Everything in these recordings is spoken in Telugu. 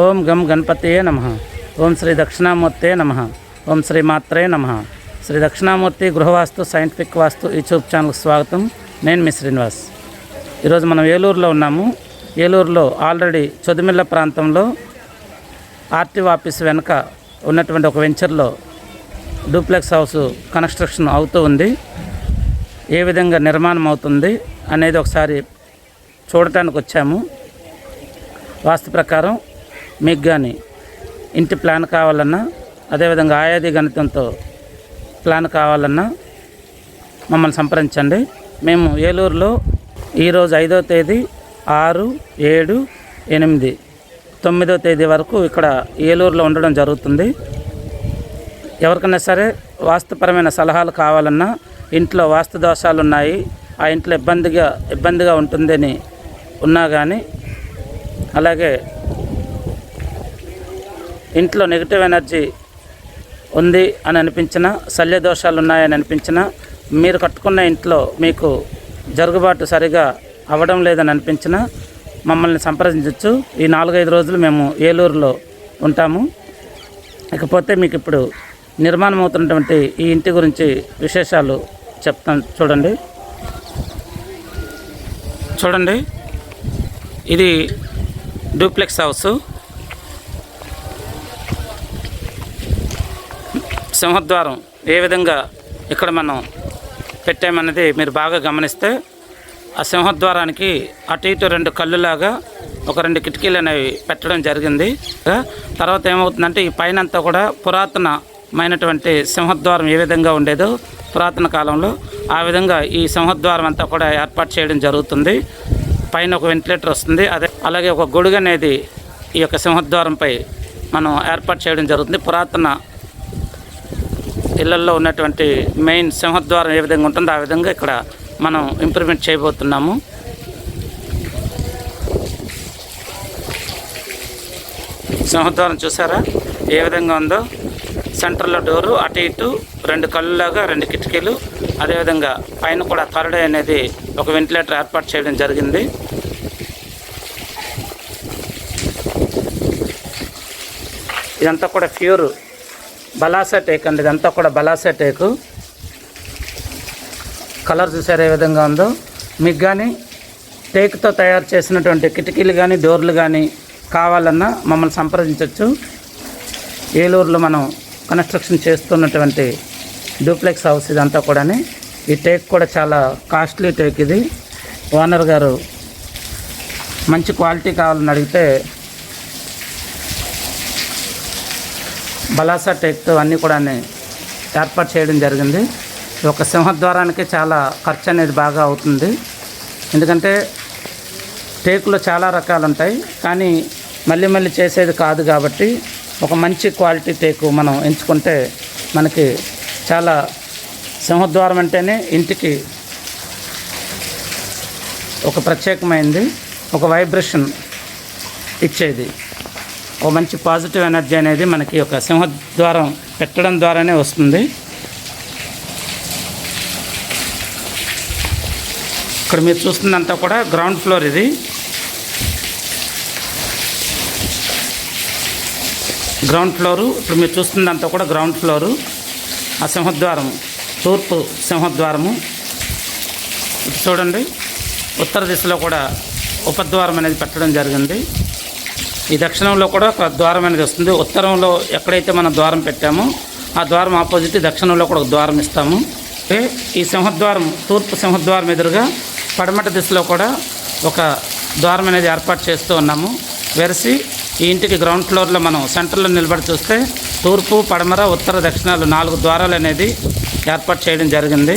ఓం గం గణపతియే నమ. ఓం శ్రీ దక్షిణామూర్తే నమ. ఓం శ్రీ మాత్రే నమ. శ్రీ దక్షిణామూర్తి గృహవాస్తు సైంటిఫిక్ వాస్తు యూట్యూబ్ ఛానల్కి స్వాగతం. నేను మీ శ్రీనివాస్. ఈరోజు మనం ఏలూరులో ఉన్నాము. ఏలూరులో ఆల్రెడీ చొదిమిళ్ళ ప్రాంతంలో ఆర్టీఓ ఆఫీస్ వెనుక ఉన్నటువంటి ఒక వెంచర్లో డూప్లెక్స్ హౌస్ కన్స్ట్రక్షన్ అవుతూ ఉంది. ఏ విధంగా నిర్మాణం అవుతుంది అనేది ఒకసారి చూడటానికి వచ్చాము. వాస్తు ప్రకారం మీకు కానీ ఇంటి ప్లాన్ కావాలన్నా అదేవిధంగా ఆయాది గణితంతో ప్లాన్ కావాలన్నా మమ్మల్ని సంప్రదించండి. మేము ఏలూరులో ఈరోజు ఐదో తేదీ ఆరు ఏడు ఎనిమిది తొమ్మిదో తేదీ వరకు ఇక్కడ ఏలూరులో ఉండడం జరుగుతుంది. ఎవరికైనా సరే వాస్తుపరమైన సలహాలు కావాలన్నా ఇంట్లో వాస్తు దోషాలు ఉన్నాయి ఆ ఇంట్లో ఇబ్బందిగా ఇబ్బందిగా ఉంటుందని ఉన్నా కానీ అలాగే ఇంట్లో నెగిటివ్ ఎనర్జీ ఉంది అని అనిపించిన శల్య దోషాలు ఉన్నాయని అనిపించిన మీరు కట్టుకున్న ఇంట్లో మీకు జరుగుబాటు సరిగా అవ్వడం లేదని అనిపించిన మమ్మల్ని సంప్రదించవచ్చు ఈ నాలుగైదు రోజులు మేము ఏలూరులో ఉంటాము. ఇకపోతే మీకు ఇప్పుడు నిర్మాణం అవుతున్నటువంటి ఈ ఇంటి గురించి విశేషాలు చెప్తాను చూడండి. చూడండి. ఇది డూప్లెక్స్ హౌస్. సింహద్వారం ఏ విధంగా ఇక్కడ మనం పెట్టామన్నది మీరు బాగా గమనిస్తే ఆ సింహద్వారానికి అటు ఇటు రెండు కళ్ళులాగా ఒక రెండు కిటికీలు అనేవి పెట్టడం జరిగింది. తర్వాత ఏమవుతుందంటే ఈ పైన అంతా కూడా పురాతనమైనటువంటి సింహద్వారం ఏ విధంగా ఉండేదో పురాతన కాలంలో ఆ విధంగా ఈ సింహద్వారం అంతా కూడా ఏర్పాటు చేయడం జరుగుతుంది. పైన ఒక వెంటిలేటర్ వస్తుంది. అదే అలాగే ఒక గొడుగు అనేది ఈ యొక్క సింహద్వారంపై మనం ఏర్పాటు చేయడం జరుగుతుంది. పురాతన ఇళ్ళల్లో ఉన్నటువంటి మెయిన్ సింహద్వారం ఏ విధంగా ఉంటుందో ఆ విధంగా ఇక్కడ మనం ఇంప్రూవ్మెంట్ చేయబోతున్నాము. సింహద్వారం చూసారా? ఏ విధంగా ఉందో? సెంటర్లో డోరు అటు ఇటు రెండు కళ్ళులాగా రెండు కిటికీలు. అదేవిధంగా పైన కూడా థర్డ్ అనేది ఒక వెంటిలేటర్ ఏర్పాటు చేయడం జరిగింది. ఇదంతా కూడా ప్యూర్ బలాసా టేక్ అండి ఇదంతా కూడా బలాసా టేకు కలర్ చూసారు ఏ విధంగా ఉందో. మీకు కానీ టేక్తో తయారు చేసినటువంటి కిటికీలు కానీ డోర్లు కానీ కావాలన్నా మమ్మల్ని సంప్రదించవచ్చు ఏలూరులో మనం కన్స్ట్రక్షన్ చేస్తున్నటువంటి డూప్లెక్స్ హౌస్ ఇదంతా కూడా ఈ టేక్ కూడా చాలా కాస్ట్లీ టేక్ ఇది. ఓనర్ గారు మంచి క్వాలిటీ కావాలని అడిగితే బలాసా టేక్తో అన్నీ కూడా ఏర్పాటు చేయడం జరిగింది. ఒక సింహద్వారానికి చాలా ఖర్చు అనేది బాగా అవుతుంది. ఎందుకంటే టేకులో చాలా రకాలు ఉంటాయి కానీ మళ్ళీ మళ్ళీ చేసేది కాదు కాబట్టి ఒక మంచి క్వాలిటీ టేకు మనం ఎంచుకుంటే మనకి చాలా సింహద్వారం అంటేనే ఇంటికి ఒక ప్రత్యేకమైంది ఒక వైబ్రేషన్ ఇచ్చేది. ఒక మంచి పాజిటివ్ ఎనర్జీ అనేది మనకి ఒక సింహద్వారం పెట్టడం ద్వారానే వస్తుంది. ఇక్కడ మీరు చూస్తుందంతా కూడా గ్రౌండ్ ఫ్లోర్ ఇది. గ్రౌండ్ ఫ్లోరు ఇప్పుడు మీరు చూస్తుందంతా కూడా గ్రౌండ్ ఫ్లోరు. ఆ సింహద్వారం తూర్పు సింహద్వారము. చూడండి ఉత్తర దిశలో కూడా ఉపద్వారం అనేది పెట్టడం జరిగింది. ఈ దక్షిణంలో కూడా ఒక ద్వారం అనేది వస్తుంది. ఉత్తరంలో ఎక్కడైతే మనం ద్వారం పెట్టామో ఆ ద్వారం ఆపోజిట్ దక్షిణంలో కూడా ఒక ద్వారం ఇస్తాము. ఈ సింహద్వారం తూర్పు సింహద్వారం ఎదురుగా పడమట దిశలో కూడా ఒక ద్వారం అనేది ఏర్పాటు చేస్తూ ఉన్నాము. వెరసి ఈ ఇంటికి గ్రౌండ్ ఫ్లోర్లో మనం సెంటర్లో నిలబడి చూస్తే తూర్పు పడమర ఉత్తర దక్షిణాలు నాలుగు ద్వారాలు అనేది ఏర్పాటు చేయడం జరిగింది.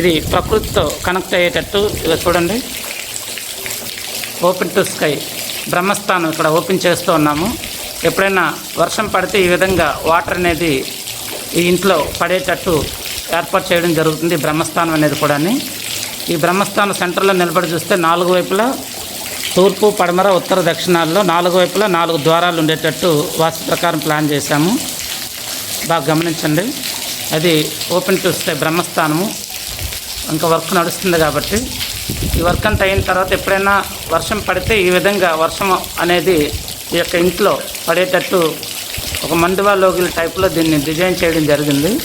ఇది ప్రకృతితో కనెక్ట్ అయ్యేటట్టు. ఇలా చూడండి. ఓపెన్ టు స్కై బ్రహ్మస్థానం ఇక్కడ ఓపెన్ చేస్తూ ఉన్నాము. ఎప్పుడైనా వర్షం పడితే ఈ విధంగా వాటర్ అనేది ఈ ఇంట్లో పడేటట్టు ఏర్పాటు చేయడం జరుగుతుంది బ్రహ్మస్థానం అనేది కూడా ఈ బ్రహ్మస్థానం సెంటర్లో నిలబడి చూస్తే నాలుగు వైపులా తూర్పు పడమర ఉత్తర దక్షిణాల్లో నాలుగు వైపులా నాలుగు ద్వారాలు ఉండేటట్టు వాస్తు ప్రకారం ప్లాన్ చేశాము. బాగా గమనించండి. అది ఓపెన్ చూస్తే బ్రహ్మస్థానము. ఇంకా వర్క్ నడుస్తుంది కాబట్టి ఈ వర్క్ అంతా అయిన తర్వాత ఎప్పుడైనా వర్షం పడితే ఈ విధంగా వర్షం అనేది ఈ యొక్క ఇంట్లో పడేటట్టు ఒక మందువా లోగిల టైప్లో దీన్ని డిజైన్ చేయడం జరిగింది.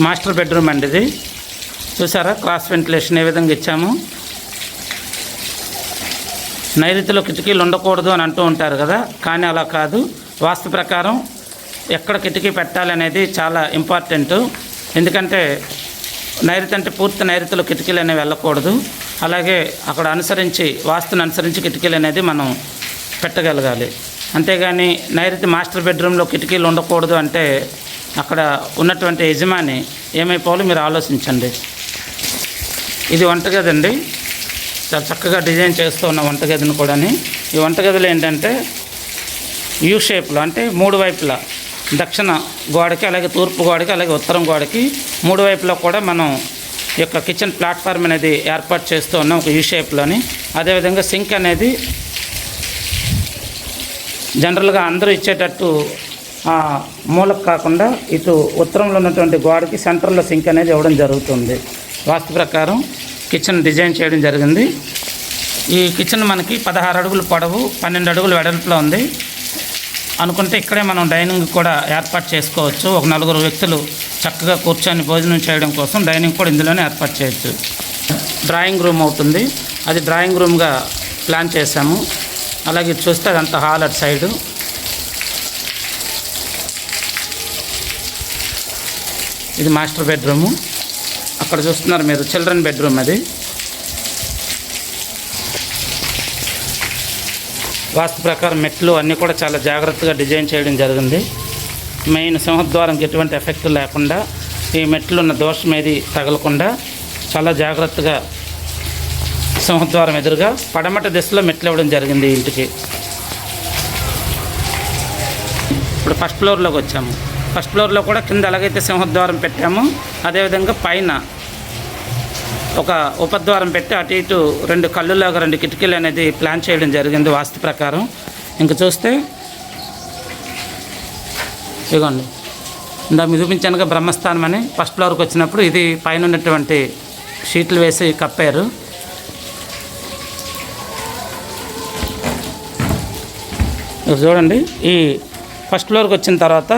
మాస్టర్ బెడ్రూమ్ అండి ఇది. చూసారా? క్రాస్ వెంటిలేషన్ ఏ విధంగా ఇచ్చాము. నైరుతిలో కిటికీలు ఉండకూడదు అని అంటూ ఉంటారు కదా? కానీ అలా కాదు. వాస్తు ప్రకారం ఎక్కడ కిటికీ పెట్టాలనేది చాలా ఇంపార్టెంట్. ఎందుకంటే నైరుతి అంటే పూర్తి నైరుతిలో కిటికీలు అనేవి వెళ్ళకూడదు. అలాగే అక్కడ అనుసరించి వాస్తుని అనుసరించి కిటికీలు అనేది మనం పెట్టగలగాలి. అంతేగాని నైరుతి మాస్టర్ బెడ్రూమ్లో కిటికీలు ఉండకూడదు అంటే అక్కడ ఉన్నటువంటి యజమాని ఏమైపోవాలో మీరు ఆలోచించండి. ఇది వంటగదండి. చాలా చక్కగా డిజైన్ చేస్తూ ఉన్న వంటగదిని కూడాని. ఈ వంటగదిలో ఏంటంటే యూ షేప్లో అంటే మూడు వైపులా దక్షిణ గోడకి అలాగే తూర్పు గోడకి అలాగే ఉత్తరం గోడకి మూడు వైపులో కూడా మనం యొక్క కిచెన్ ప్లాట్ఫామ్ అనేది ఏర్పాటు చేస్తూ ఉన్నాం ఒక యూ షేప్లోని అదేవిధంగా సింక్ అనేది జనరల్గా అందరూ ఇచ్చేటట్టు ఆ, మూలకు కాకుండా ఇటు ఉత్తరంలో ఉన్నటువంటి గోడకి సెంటర్లో సింక్ అనేది ఇవ్వడం జరుగుతుంది. వాస్తు ప్రకారం కిచెన్ డిజైన్ చేయడం జరిగింది. ఈ కిచెన్ మనకి పదహారు అడుగులు పొడవు పన్నెండు అడుగులు వెడల్పులో ఉంది. అనుకుంటే ఇక్కడే మనం డైనింగ్ కూడా ఏర్పాటు చేసుకోవచ్చు. ఒక నలుగురు వ్యక్తులు చక్కగా కూర్చొని భోజనం చేయడం కోసం డైనింగ్ కూడా ఇందులోనే ఏర్పాటు చేయొచ్చు. డ్రాయింగ్ రూమ్ అవుతుంది. అది డ్రాయింగ్ రూమ్గా ప్లాన్ చేశాము. అలాగే చూస్తే అదంతా హాల్ అటు సైడు. ఇది మాస్టర్ బెడ్రూము. అక్కడ చూస్తున్నారు మీరు చిల్డ్రన్ బెడ్రూమ్ అది. వాస్తు ప్రకారం మెట్లు అన్నీ కూడా చాలా జాగ్రత్తగా డిజైన్ చేయడం జరిగింది. మెయిన్ సింహద్వారంకి ఎటువంటి ఎఫెక్ట్ లేకుండా ఈ మెట్లు ఉన్న దోషం ఏది తగలకుండా చాలా జాగ్రత్తగా సింహద్వారం ఎదురుగా పడమట దిశలో మెట్లు ఇవ్వడం జరిగింది ఇంటికి. ఇప్పుడు ఫస్ట్ ఫ్లోర్లోకి వచ్చాము. ఫస్ట్ ఫ్లోర్లో కూడా కింద ఎలాగైతే సింహద్వారం పెట్టామో అదేవిధంగా పైన ఒక ఉపద్వారం పెట్టి అటు ఇటు రెండు కళ్ళులాగా రెండు కిటికీలు అనేది ప్లాన్ చేయడం జరిగింది వాస్తు ప్రకారం. ఇంక చూస్తే ఇదిగోండి ఇందా మీ చూపించానుగా బ్రహ్మస్థానం అని. ఫస్ట్ ఫ్లోర్కి వచ్చినప్పుడు ఇది పైన ఉన్నటువంటి షీట్లు వేసి కప్పారు. చూడండి. ఈ ఫస్ట్ ఫ్లోర్కి వచ్చిన తర్వాత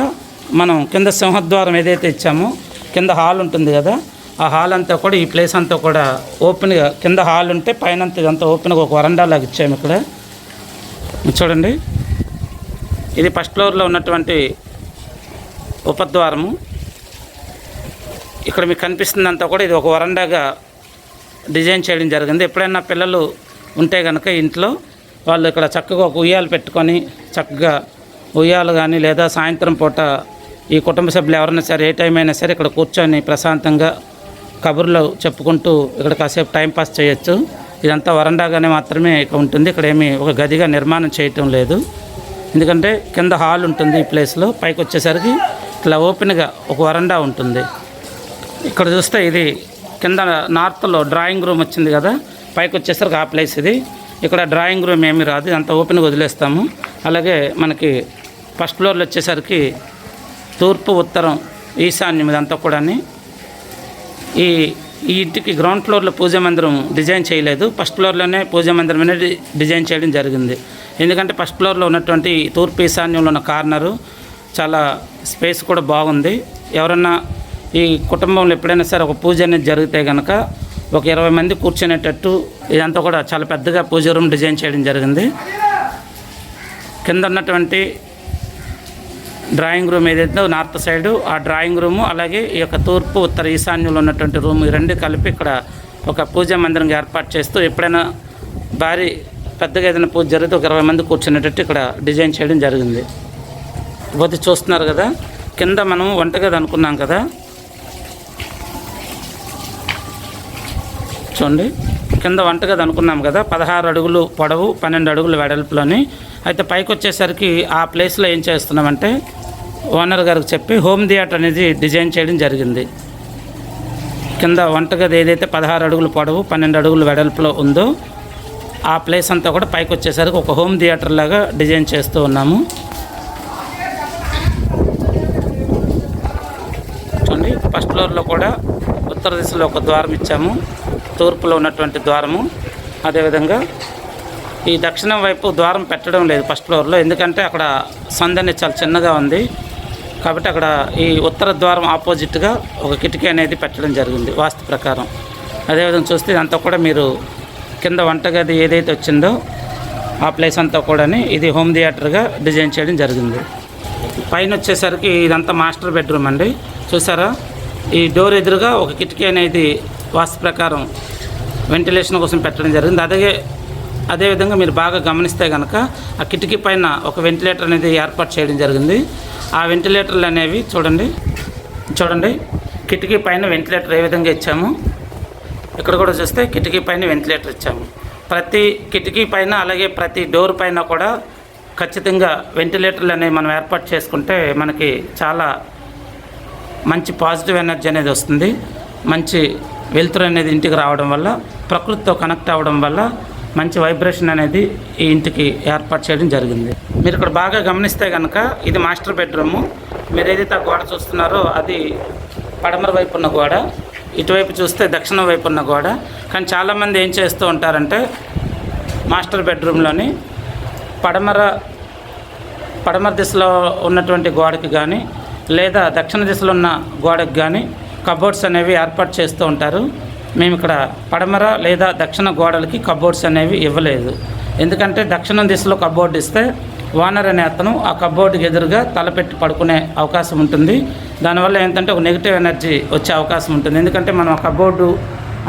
మనం కింద సింహద్వారం ఏదైతే ఇచ్చామో కింద హాల్ ఉంటుంది కదా ఆ హాల్ అంతా కూడా ఈ ప్లేస్ అంతా కూడా ఓపెన్గా కింద హాల్ ఉంటే పైన ఇదంతా ఓపెన్గా ఒక వరండా లాగా ఇచ్చాము ఇక్కడ. చూడండి. ఇది ఫస్ట్ ఫ్లోర్లో ఉన్నటువంటి ఉపద్వారము. ఇక్కడ మీకు కనిపిస్తుందంతా కూడా ఇది ఒక వరండాగా డిజైన్ చేయడం జరిగింది. ఎప్పుడైనా పిల్లలు ఉంటే కనుక ఇంట్లో వాళ్ళు ఇక్కడ చక్కగా ఒక ఉయ్యాలు పెట్టుకొని చక్కగా ఉయ్యాలు కానీ లేదా సాయంత్రం పూట ఈ కుటుంబ సభ్యులు ఎవరైనా సరే ఏ టైం అయినా సరే ఇక్కడ కూర్చొని ప్రశాంతంగా కబుర్లు చెప్పుకుంటూ ఇక్కడ కాసేపు టైంపాస్ చేయొచ్చు. ఇదంతా వరండాగానే మాత్రమే ఇక్కడ ఉంటుంది. ఇక్కడ ఏమీ ఒక గదిగా నిర్మాణం చేయటం లేదు. ఎందుకంటే కింద హాల్ ఉంటుంది ఈ ప్లేస్లో. పైకి వచ్చేసరికి ఇట్లా ఓపెన్గా ఒక వరండా ఉంటుంది. ఇక్కడ చూస్తే ఇది కింద నార్త్లో డ్రాయింగ్ రూమ్ వచ్చింది కదా. పైకి వచ్చేసరికి ఆ ప్లేస్ ఇది. ఇక్కడ డ్రాయింగ్ రూమ్ ఏమీ రాదు. ఇదంతా ఓపెన్గా వదిలేస్తాము. అలాగే మనకి ఫస్ట్ ఫ్లోర్లో వచ్చేసరికి తూర్పు ఉత్తరం ఈశాన్యం ఇదంతా కూడా ఈ ఈ ఇంటికి గ్రౌండ్ ఫ్లోర్లో పూజ మందిరం డిజైన్ చేయలేదు. ఫస్ట్ ఫ్లోర్లోనే పూజా మందిరం అనేది డిజైన్ చేయడం జరిగింది. ఎందుకంటే ఫస్ట్ ఫ్లోర్లో ఉన్నటువంటి తూర్పు ఈశాన్యంలో ఉన్న కార్నరు చాలా స్పేస్ కూడా బాగుంది. ఎవరన్నా ఈ కుటుంబంలో ఎప్పుడైనా సరే ఒక పూజ అనేది జరిగితే కనుక ఒక ఇరవై మంది కూర్చునేటట్టు ఇదంతా కూడా చాలా పెద్దగా పూజ రూమ్ డిజైన్ చేయడం జరిగింది. కింద ఉన్నటువంటి డ్రాయింగ్ రూమ్ ఏదైతే నార్త్ సైడ్ ఆ డ్రాయింగ్ రూము అలాగే ఈ యొక్క తూర్పు ఉత్తర ఈశాన్యంలో ఉన్నటువంటి రూమ్ ఈ రెండు కలిపి ఇక్కడ ఒక పూజా మందిరం ఏర్పాటు చేస్తూ ఎప్పుడైనా భారీ పెద్దగా ఏదైనా పూజ జరిగితే ఒక ఇరవై మంది కూర్చునేటట్టు ఇక్కడ డిజైన్ చేయడం జరిగింది. పోతే చూస్తున్నారు కదా కింద మనం వంటగది అనుకున్నాం కదా. చూడండి కింద వంటగది అనుకున్నాం కదా పదహారు అడుగులు పొడవు పన్నెండు అడుగులు వెడల్పులోని. అయితే పైకి వచ్చేసరికి ఆ ప్లేస్లో ఏం చేస్తున్నామంటే ఓనర్ గారికి చెప్పి హోమ్ థియేటర్ అనేది డిజైన్ చేయడం జరిగింది. కింద వంటగది ఏదైతే పదహారు అడుగులు పొడవు పన్నెండు అడుగులు వెడల్పులో ఉందో ఆ ప్లేస్ అంతా కూడా పైకి వచ్చేసరికి ఒక హోమ్ థియేటర్ లాగా డిజైన్ చేస్తూ ఉన్నాము. చూడండి ఫస్ట్ ఫ్లోర్లో కూడా ఉత్తర దిశలో ఒక ద్వారం ఇచ్చాము. తూర్పులో ఉన్నటువంటి ద్వారము. అదేవిధంగా ఈ దక్షిణం వైపు ద్వారం పెట్టడం లేదు ఫస్ట్ ఫ్లోర్లో. ఎందుకంటే అక్కడ సందని చాలా చిన్నగా ఉంది. కాబట్టి అక్కడ ఈ ఉత్తర ద్వారం ఆపోజిట్గా ఒక కిటికీ అనేది పెట్టడం జరిగింది వాస్తు ప్రకారం. అదేవిధంగా చూస్తే ఇదంతా కూడా మీరు కింద వంటగది ఏదైతే వచ్చిందో ఆ ప్లేస్ అంతా కూడా ఇది హోమ్ థియేటర్గా డిజైన్ చేయడం జరిగింది. పైన వచ్చేసరికి ఇదంతా మాస్టర్ బెడ్రూమ్ అండి. చూసారా? ఈ డోర్ ఎదురుగా ఒక కిటికీ అనేది వాస్తు ప్రకారం వెంటిలేషన్ కోసం పెట్టడం జరిగింది. అదే అదేవిధంగా మీరు బాగా గమనిస్తే కనుక ఆ కిటికీ పైన ఒక వెంటిలేటర్ అనేది ఏర్పాటు చేయడం జరిగింది. ఆ వెంటిలేటర్లు అనేవి చూడండి చూడండి. కిటికీ పైన వెంటిలేటర్ ఏ విధంగా ఇచ్చాము? ఇక్కడ కూడా చూస్తే కిటికీ పైన వెంటిలేటర్ ఇచ్చాము. ప్రతి కిటికీ పైన అలాగే ప్రతి డోర్ పైన కూడా ఖచ్చితంగా వెంటిలేటర్లు అనేవి మనం ఏర్పాటు చేసుకుంటే మనకి చాలా మంచి పాజిటివ్ ఎనర్జీ అనేది వస్తుంది. మంచి వెలుతురు అనేది ఇంటికి రావడం వల్ల ప్రకృతితో కనెక్ట్ అవ్వడం వల్ల మంచి వైబ్రేషన్ అనేది ఈ ఇంటికి ఏర్పాటు చేయడం జరిగింది. మీరు ఇక్కడ బాగా గమనిస్తే కనుక ఇది మాస్టర్ బెడ్రూము. మీరు ఏదైతే ఆ గోడ చూస్తున్నారో అది పడమర వైపు ఉన్న గోడ ఇటువైపు చూస్తే దక్షిణం వైపు ఉన్న గోడ. కానీ చాలామంది ఏం చేస్తూ ఉంటారంటే మాస్టర్ బెడ్రూమ్లోని పడమర పడమర దిశలో ఉన్నటువంటి గోడకి కానీ లేదా దక్షిణ దిశలో ఉన్న గోడకి కానీ కబోర్డ్స్ అనేవి ఏర్పాటు చేస్తూ ఉంటారు. మేము ఇక్కడ పడమర లేదా దక్షిణ గోడలకి కబోర్డ్స్ అనేవి ఇవ్వలేదు. ఎందుకంటే దక్షిణం దిశలో కబోర్డ్ ఇస్తే ఓనర్ అనే అతను ఆ కబోర్డ్కి ఎదురుగా తలపెట్టి పడుకునే అవకాశం ఉంటుంది. దానివల్ల ఏంటంటే ఒక నెగిటివ్ ఎనర్జీ వచ్చే అవకాశం ఉంటుంది. ఎందుకంటే మనం ఆ కబోర్డు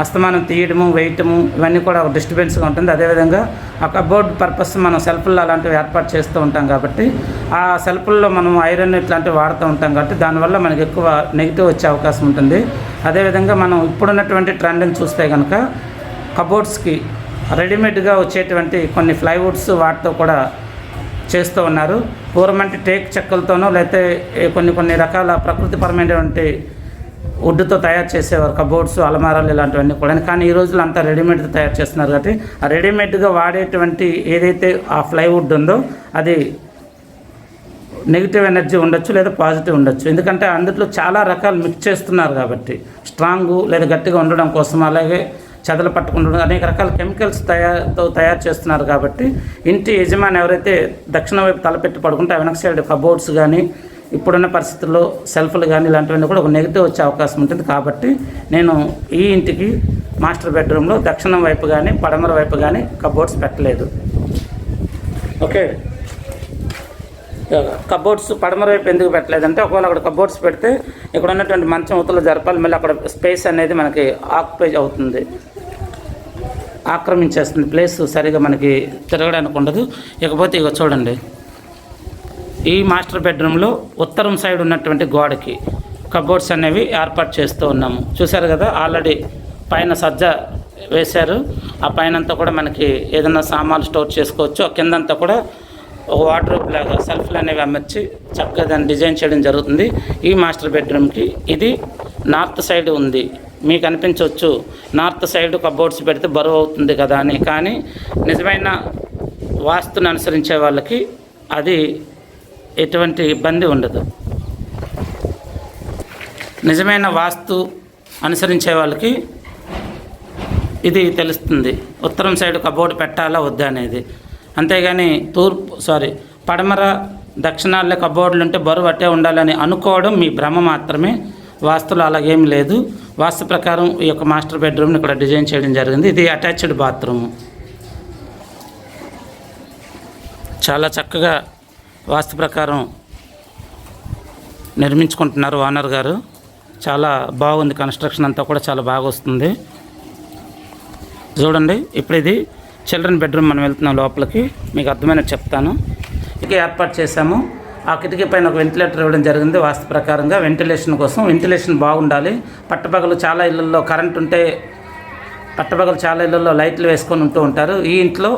అస్తమానం తీయడము వేయటము ఇవన్నీ కూడా ఒక డిస్టర్బెన్స్గా ఉంటుంది. అదేవిధంగా ఆ కబోర్డ్ పర్పస్ మనం సెల్ఫ్లు అలాంటివి ఏర్పాటు చేస్తూ ఉంటాం కాబట్టి ఆ సెల్ఫ్ల్లో మనం ఐరన్ ఇట్లాంటివి వాడుతూ ఉంటాం కాబట్టి దానివల్ల మనకి ఎక్కువ నెగిటివ్ వచ్చే అవకాశం ఉంటుంది. అదేవిధంగా మనం ఇప్పుడున్నటువంటి ట్రెండ్ని చూస్తే కనుక కబోర్డ్స్కి రెడీమేడ్గా వచ్చేటువంటి కొన్ని ఫ్లైవుడ్స్ వాటితో కూడా చేస్తూ ఉన్నారు. పూర్వం అంటే టేక్ చెక్కలతోనో లేకపోతే కొన్ని కొన్ని రకాల ప్రకృతిపరమైనటువంటి వుడ్తో తయారు చేసేవారు కబోర్డ్స్ అలమారాలు ఇలాంటివన్నీ కూడా. కానీ ఈ రోజుల్లో అంతా రెడీమేడ్తో తయారు చేస్తున్నారు కాబట్టి ఆ రెడీమేడ్గా వాడేటువంటి ఏదైతే ఆ ఫ్లైవుడ్ ఉందో అది నెగిటివ్ ఎనర్జీ ఉండొచ్చు లేదా పాజిటివ్ ఉండొచ్చు. ఎందుకంటే అందులో చాలా రకాలు మిక్స్ చేస్తున్నారు కాబట్టి. స్ట్రాంగ్ లేదా గట్టిగా ఉండడం కోసం అలాగే చెదలు పట్టుకుంటూ అనేక రకాల కెమికల్స్ తయారుతో తయారు చేస్తున్నారు కాబట్టి ఇంటి యజమాని ఎవరైతే దక్షిణ వైపు తలపెట్టి పడుకుంటే వెనక సైడ్ కబోర్డ్స్ కానీ ఇప్పుడున్న పరిస్థితుల్లో సెల్ఫ్లు కానీ ఇలాంటివన్నీ కూడా ఒక నెగిటివ్ వచ్చే అవకాశం ఉంటుంది కాబట్టి నేను ఈ ఇంటికి మాస్టర్ బెడ్రూమ్లో దక్షిణం వైపు కానీ పడమర వైపు కానీ కబోర్డ్స్ పెట్టలేదు. ఓకే కబోర్డ్స్ పడమర వైపు ఎందుకు పెట్టలేదంటే ఒకవేళ అక్కడ కబోర్డ్స్ పెడితే ఇక్కడ ఉన్నటువంటి మంచం ఉతలు జరపాలి మళ్ళీ అక్కడ స్పేస్ అనేది మనకి ఆక్యుపై అవుతుంది. ఆక్రమించేస్తుంది. ప్లేస్ సరిగా మనకి తిరగడానికి ఉండదు. ఇకపోతే ఇక చూడండి. ఈ మాస్టర్ బెడ్రూమ్లో ఉత్తరం సైడ్ ఉన్నటువంటి గోడకి కబోర్డ్స్ అనేవి ఏర్పాటు చేస్తూ ఉన్నాము. చూశారు కదా ఆల్రెడీ పైన సజ్జ వేశారు. ఆ పైన అంతా కూడా మనకి ఏదైనా సామాన్లు స్టోర్ చేసుకోవచ్చు. ఆ కిందంతా కూడా ఒక వాటర్ లాగా సెల్ఫ్లు అనేవి అమర్చి చక్కగా దాన్ని డిజైన్ చేయడం జరుగుతుంది. ఈ మాస్టర్ బెడ్రూమ్కి ఇది నార్త్ సైడ్ ఉంది. మీకు అనిపించవచ్చు నార్త్ సైడ్ కబోర్డ్స్ పెడితే బరువు అవుతుంది కదా అని. కానీ నిజమైన వాస్తుని అనుసరించే వాళ్ళకి అది ఎటువంటి ఇబ్బంది ఉండదు. నిజమైన వాస్తు అనుసరించే వాళ్ళకి ఇది తెలుస్తుంది. ఉత్తరం సైడ్ కబోర్డ్ పెట్టాలా వద్దా అనేది. అంతేగాని తూర్పు సారీ పడమర దక్షిణాల్లో కబోర్డులు ఉంటే బరువు అట్టే ఉండాలని అనుకోవడం మీ భ్రమ మాత్రమే. వాస్తులు అలాగేం లేదు. వాస్తు ప్రకారం ఈ యొక్క మాస్టర్ బెడ్రూమ్ని ఇక్కడ డిజైన్ చేయడం జరిగింది. ఇది అటాచ్డ్ బాత్రూమ్. చాలా చక్కగా వాస్తు ప్రకారం నిర్మించుకుంటున్నారు ఓనర్ గారు. చాలా బాగుంది. కన్స్ట్రక్షన్ అంతా కూడా చాలా బాగా వస్తుంది. చూడండి ఇప్పుడు ఇది చిల్డ్రన్ బెడ్రూమ్ మనం వెళ్తున్నాం లోపలికి. మీకు అర్థమైనట్టు చెప్తాను. ఇక ఏర్పాటు చేశాము. ఆ కిటికీ పైన ఒక వెంటిలేటర్ ఇవ్వడం జరిగింది వాస్తు ప్రకారంగా. వెంటిలేషన్ కోసం వెంటిలేషన్ బాగుండాలి. పట్టపగలు చాలా ఇళ్ళల్లో కరెంట్ ఉంటే పట్టపగలు చాలా ఇళ్ళల్లో లైట్లు వేసుకొని ఉంటూ ఉంటారు. ఈ ఇంట్లో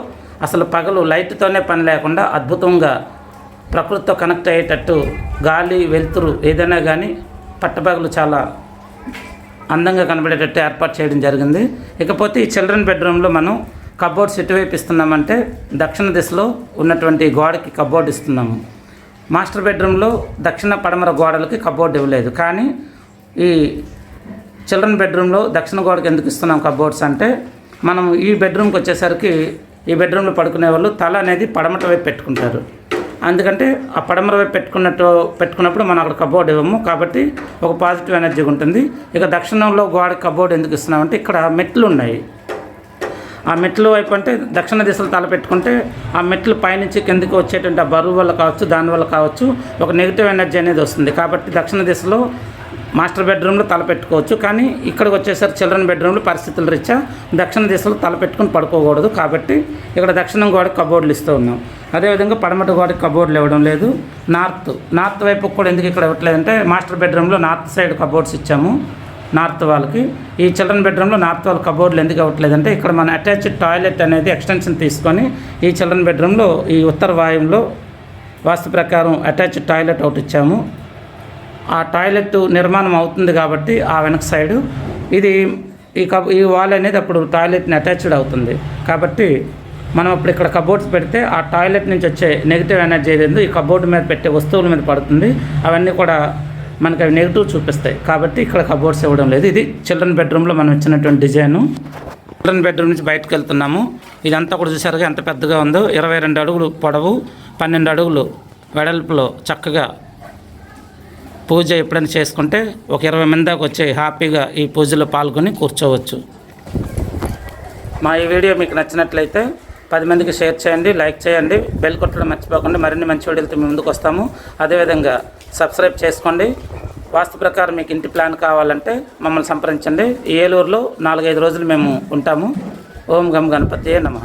అసలు పగలు లైట్తోనే పని లేకుండా అద్భుతంగా ప్రకృతితో కనెక్ట్ అయ్యేటట్టు గాలి వెలుతురు ఏదైనా కానీ పట్టపగలు చాలా అందంగా కనబడేటట్టు ఏర్పాటు చేయడం జరిగింది. ఇకపోతే ఈ చిల్డ్రన్ బెడ్రూమ్లో మనం కబోర్డ్స్ ఎటువైపు ఇస్తున్నామంటే దక్షిణ దిశలో ఉన్నటువంటి గోడకి కబోర్డ్ ఇస్తున్నాము. మాస్టర్ బెడ్రూమ్లో దక్షిణ పడమర గోడలకి కబోర్డ్ ఇవ్వలేదు. కానీ ఈ చిల్డ్రన్ బెడ్రూమ్లో దక్షిణ గోడకి ఎందుకు ఇస్తున్నాం కబోర్డ్స్ అంటే మనం ఈ బెడ్రూమ్కి వచ్చేసరికి ఈ బెడ్రూమ్లో పడుకునే వాళ్ళు తల అనేది పడమట వైపు పెట్టుకుంటారు. అందుకంటే ఆ పడమర వైపు పెట్టుకున్నట్టు పెట్టుకున్నప్పుడు మనం అక్కడ కబోర్డ్ ఇవ్వము. కాబట్టి ఒక పాజిటివ్ ఎనర్జీ ఉంటుంది. ఇక దక్షిణంలో గోడ కబోర్డ్ ఎందుకు ఇస్తున్నామంటే ఇక్కడ మెట్లు ఉన్నాయి. ఆ మెట్లు వైపు అంటే దక్షిణ దిశలో తలపెట్టుకుంటే ఆ మెట్లు పైనుంచి కిందకి వచ్చేటువంటి ఆ బరువు వల్ల కావచ్చు దానివల్ల కావచ్చు ఒక నెగిటివ్ ఎనర్జీ అనేది వస్తుంది. కాబట్టి దక్షిణ దిశలో మాస్టర్ బెడ్రూమ్లో తలపెట్టుకోవచ్చు కానీ ఇక్కడికి వచ్చేసరికి చిల్డ్రన్ బెడ్రూమ్లో పరిస్థితుల రీత్యా దక్షిణ దిశలో తలపెట్టుకుని పడుకోకూడదు. కాబట్టి ఇక్కడ దక్షిణం గోడకి కబోర్డులు ఇస్తూ ఉన్నాం. అదేవిధంగా పడమట గోడకి కబోర్డులు ఇవ్వడం లేదు. నార్త్ నార్త్ వైపు కూడా ఎందుకు ఇక్కడ ఇవ్వట్లేదంటే మాస్టర్ బెడ్రూమ్లో నార్త్ సైడ్ కబోర్డ్స్ ఇచ్చాము. నార్త్ వాళ్ళకి. ఈ చిల్డ్రన్ బెడ్రూమ్లో నార్త్ వాళ్ళ కబోర్డులు ఎందుకు అవ్వట్లేదంటే ఇక్కడ మన అటాచ్డ్ టాయిలెట్ అనేది ఎక్స్టెన్షన్ తీసుకొని ఈ చిల్డ్రన్ బెడ్రూమ్లో ఈ ఉత్తర వాయువులో వాస్తు ప్రకారం అటాచ్డ్ టాయిలెట్ ఒకటి ఇచ్చాము. ఆ టాయిలెట్ నిర్మాణం అవుతుంది కాబట్టి ఆ వెనక సైడు ఇది ఈ కబ్ ఈ వాల్ అనేది అప్పుడు టాయిలెట్ని అటాచ్డ్ అవుతుంది. కాబట్టి మనం అప్పుడు ఇక్కడ కబోర్డ్స్ పెడితే ఆ టాయిలెట్ నుంచి వచ్చే నెగిటివ్ ఎనర్జీ ఏదైందో ఈ కబోర్డ్ మీద పెట్టే వస్తువుల మీద పడుతుంది. అవన్నీ కూడా మనకి అవి నెగిటివ్ చూపిస్తాయి. కాబట్టి ఇక్కడ కబోర్డ్స్ ఇవ్వడం లేదు. ఇది చిల్డ్రన్ బెడ్రూమ్లో మనం ఇచ్చినటువంటి డిజైను చిల్డ్రన్ బెడ్రూమ్ నుంచి బయటకు వెళ్తున్నాము. ఇదంతా కూడా చూసారుగా ఎంత పెద్దగా ఉందో. ఇరవై రెండు అడుగులు పొడవు పన్నెండు అడుగులు వెడల్పులో చక్కగా పూజ ఎప్పుడైనా చేసుకుంటే ఒక ఇరవై మంది దాకా వచ్చి హ్యాపీగా ఈ పూజలో పాల్గొని కూర్చోవచ్చు. మా ఈ వీడియో మీకు నచ్చినట్లయితే పది మందికి షేర్ చేయండి లైక్ చేయండి బెల్ కొట్టడం మర్చిపోకుండా. మరిన్ని మంచి వీడియోలతో మేము ముందుకు వస్తాము. అదేవిధంగా సబ్స్క్రైబ్ చేసుకోండి. వాస్తు ప్రకారం మీకు ఇంటి ప్లాన్ కావాలంటే మమ్మల్ని సంప్రదించండి. ఏలూరులో నాలుగైదు రోజులు మేము ఉంటాము. ఓం గం గణపతి నమ.